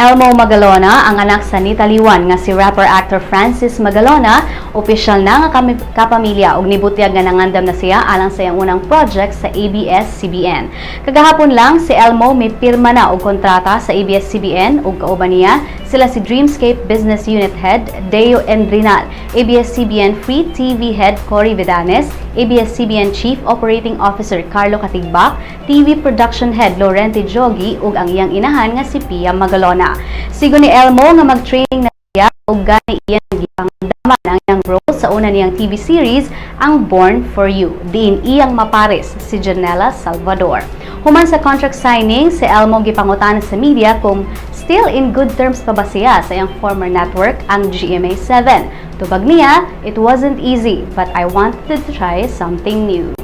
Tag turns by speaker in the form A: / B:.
A: Elmo Magalona, ang anak sa Nitaliwan nga si rapper-actor Francis Magalona, opisyal na nga kami kapamilya ug nibutyag nga nangandam na siya alang sa iyang unang project sa ABS-CBN. Kagahapon lang si Elmo may pirma na og kontrata sa ABS-CBN ug kauban niya sila si Dreamscape Business Unit Head Deo Endrinal, ABS-CBN Free TV Head Cory Vidanes, ABS-CBN Chief Operating Officer Carlo Katigbak, TV Production Head Lorente Jogi ug ang iyang inahan nga si Pia Magalona. Sigo ni Elmo nga mag-training na siya ug gani iyang sa una niyang TV series ang Born for You. Diin iyang mapares si Janela Salvador. Human sa contract signing, si Elmo gipangutana sa media kung still in good terms pa ba siya sa iyang former network ang GMA7. Tubag niya, it wasn't easy but I wanted to try something new.